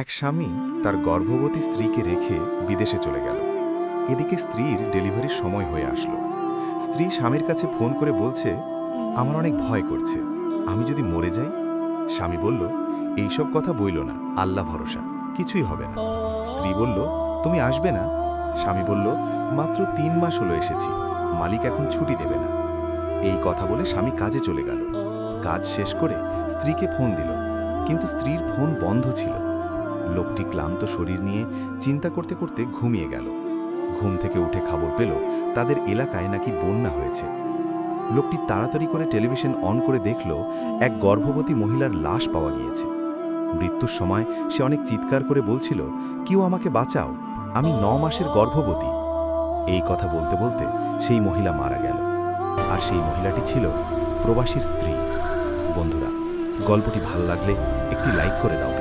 এক স্বামী তার গর্ভবতী স্ত্রীকে রেখে বিদেশে চলে গেল। এদিকে স্ত্রীর ডেলিভারির সময় হয়ে আসলো। স্ত্রী স্বামীর কাছে ফোন করে বলছে, আমার অনেক ভয় করছে, আমি যদি মরে যাই? স্বামী বলল, এইসব কথা বইল না, আল্লাহ ভরসা, কিছুই হবে না। স্ত্রী বলল, তুমি আসবে না? স্বামী বলল, মাত্র তিন মাস হলো এসেছি, মালিক এখন ছুটি দেবে না। এই কথা বলে স্বামী কাজে চলে গেল। কাজ শেষ করে স্ত্রীকে ফোন দিল, কিন্তু স্ত্রীর ফোন বন্ধ ছিল। লোকটি ক্লান্ত শরীর নিয়ে চিন্তা করতে করতে ঘুমিয়ে গেল। ঘুম থেকে উঠে খবর পেল, তাদের এলাকায় নাকি বন্যা হয়েছে। লোকটি তাড়াতাড়ি করে টেলিভিশন অন করে দেখল, এক গর্ভবতী মহিলার লাশ পাওয়া গিয়েছে। মৃত্যুর সময় সে অনেক চিৎকার করে বলছিল, কেউ আমাকে বাঁচাও, আমি ন মাসের গর্ভবতী। এই কথা বলতে বলতে সেই মহিলা মারা গেল। আর সেই মহিলাটি ছিল প্রবাসীর স্ত্রী। বন্ধুরা, গল্পটি ভালো লাগলে একটি লাইক করে দাও।